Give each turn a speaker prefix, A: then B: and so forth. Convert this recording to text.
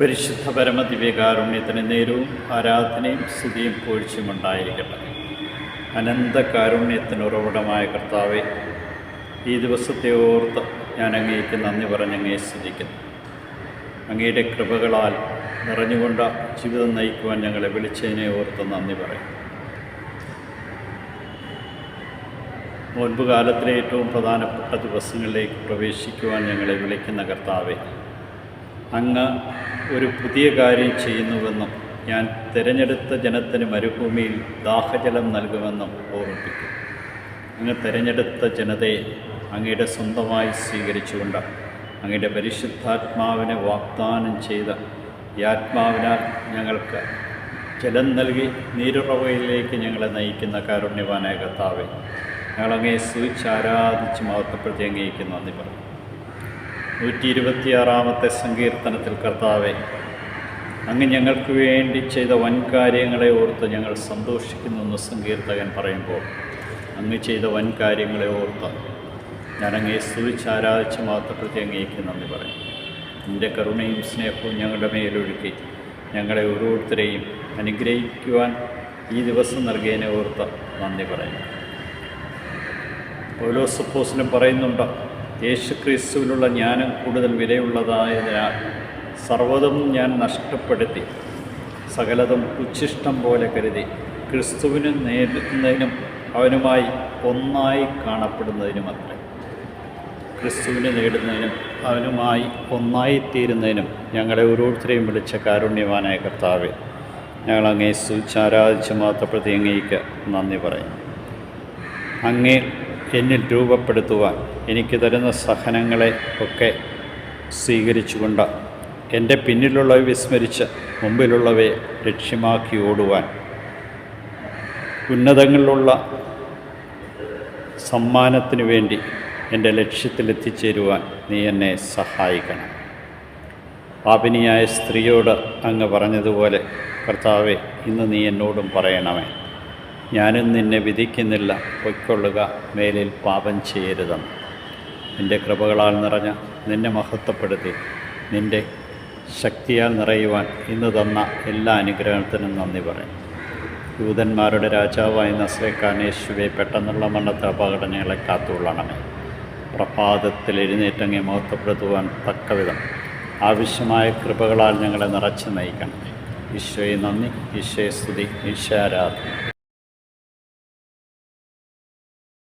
A: പരിശുദ്ധ പരമദിവ്യകാരുണ്യത്തിന് നേരവും ആരാധനയും സ്തുതിയും പൂഴ്ചയും ഉണ്ടായിരിക്കട്ടെ. അനന്ത കാരുണ്യത്തിന് ഉറവിടമായ കർത്താവെ ഈ ദിവസത്തെ ഓർത്ത് ഞാൻ അങ്ങേക്ക് നന്ദി പറഞ്ഞ് അങ്ങേ സ്തുതിക്കുന്നു. അങ്ങയുടെ കൃപകളാൽ നിറഞ്ഞുകൊണ്ട ജീവിതം നയിക്കുവാൻ ഞങ്ങളെ വിളിച്ചതിനെ ഓർത്ത് നന്ദി പറയും. മുൻപ് കാലത്തിലെ ഏറ്റവും പ്രധാനപ്പെട്ട ദിവസങ്ങളിലേക്ക് പ്രവേശിക്കുവാൻ ഞങ്ങളെ വിളിക്കുന്ന കർത്താവെ അങ്ങ് ഒരു പുതിയ കാര്യം ചെയ്യുന്നുവെന്നും ഞാൻ തിരഞ്ഞെടുത്ത ജനത്തിന് മരുഭൂമിയിൽ ദാഹജലം നൽകുമെന്നും ഓർമ്മിപ്പിക്കും. അങ്ങ് തിരഞ്ഞെടുത്ത ജനതയെ അങ്ങയുടെ സ്വന്തമായി സ്വീകരിച്ചുകൊണ്ട് അങ്ങയുടെ പരിശുദ്ധാത്മാവിനെ വാഗ്ദാനം ചെയ്ത ഈ ആത്മാവിനാൽ ഞങ്ങൾക്ക് ജലം നൽകി നീരുറവയിലേക്ക് ഞങ്ങളെ നയിക്കുന്ന കാരുണ്യവാനായ കർത്താവെ ഞങ്ങളങ്ങയെ സൂചിച്ച് ആരാധിച്ച് മഹത്വപ്പെടുത്തി അങ്ങേക്ക് നന്ദി പറഞ്ഞു നൂറ്റി ഇരുപത്തിയാറാമത്തെ സങ്കീർത്തനത്തിൽ കർത്താവെ അങ്ങ് ഞങ്ങൾക്ക് വേണ്ടി ചെയ്ത വൻ കാര്യങ്ങളെ ഓർത്ത് ഞങ്ങൾ സന്തോഷിക്കുന്നു എന്ന് സങ്കീർത്തകൻ പറയുമ്പോൾ അങ്ങ് ചെയ്ത വൻ കാര്യങ്ങളെ ഓർത്ത് ഞാൻ അങ്ങേ സ്തുതിച്ച് ആരാധിച്ച് മാത്രപ്പെടുത്തി അങ്ങേക്ക് നന്ദി പറയും. എന്റെ കരുണയും സ്നേഹവും ഞങ്ങളുടെ മേലൊഴുക്കി ഞങ്ങളെ ഓരോരുത്തരെയും അനുഗ്രഹിക്കുവാൻ ഈ ദിവസം നൽകിയതിനെ ഓർത്ത് നന്ദി പറയും. ഓരോ സപ്പോസിനും പറയുന്നുണ്ട് യേശു ക്രിസ്തുവിലുള്ള ജ്ഞാനം കൂടുതൽ വിലയുള്ളതായതിനാൽ സർവതും ഞാൻ നഷ്ടപ്പെടുത്തി സകലതും ഉച്ഛിഷ്ടം പോലെ കരുതി ക്രിസ്തുവിന് നേടുന്നതിനും അവനുമായി ഒന്നായി കാണപ്പെടുന്നതിനും അത്ര. ക്രിസ്തുവിനെ നേടുന്നതിനും അവനുമായി ഒന്നായിത്തീരുന്നതിനും ഞങ്ങളെ ഓരോരുത്തരെയും വിളിച്ച കാരുണ്യവാനായ കർത്താവെ ഞങ്ങൾ അങ്ങേ മാത്രപ്പെടുത്തി അങ്ങേക്ക് നന്ദി പറയും അങ്ങേ എന്നിൽ രൂപപ്പെടുത്തുവാൻ എനിക്ക് തരുന്ന സഹനങ്ങളെ ഒക്കെ സ്വീകരിച്ചുകൊണ്ട് എന്റെ പിന്നിലുള്ളവയെ വിസ്മരിച്ച് മുമ്പിലുള്ളവയെ ലക്ഷ്യമാക്കി ഓടുവാൻ ഉന്നതങ്ങളിലുള്ള സമ്മാനത്തിനു വേണ്ടി എന്റെ ലക്ഷ്യത്തിലെത്തിച്ചേരുവാൻ നീ എന്നെ സഹായിക്കണം. പാപിനിയായ സ്ത്രീയോട് അങ്ങ് പറഞ്ഞതുപോലെ കർത്താവെ ഇന്ന് നീ എന്നോടും പറയണമേ. ഞാനും നിന്നെ വിധിക്കുന്നില്ല. പൊയ്ക്കൊള്ളുക. മേലിൽ പാപം ചെയ്യരുതെന്ന്. നിന്റെ കൃപകളാൽ നിറഞ്ഞ നിന്നെ മഹത്വപ്പെടുത്തി. നിന്റെ ശക്തിയാൽ നിറയുവാൻ ഇന്ന് തന്ന എല്ലാ അനുഗ്രഹത്തിനും നന്ദി പറയും യൂതന്മാരുടെ രാജാവായ നസ്രേക്കാനേശുവെ പെട്ടെന്നുള്ള മണ്ണത്തെ അപകടനകളെ കാത്തുകൊള്ളണമേ. പ്രഭാതത്തിൽ എഴുന്നേറ്റങ്ങെ മഹത്വപ്പെടുത്തുവാൻ തക്കവിധം. ആവശ്യമായ കൃപകളാൽ ഞങ്ങളെ നിറച്ച് നയിക്കണം ഈശോയെ നന്ദി. ഈശോയെ സ്തുതി. ഈശോയാരാധന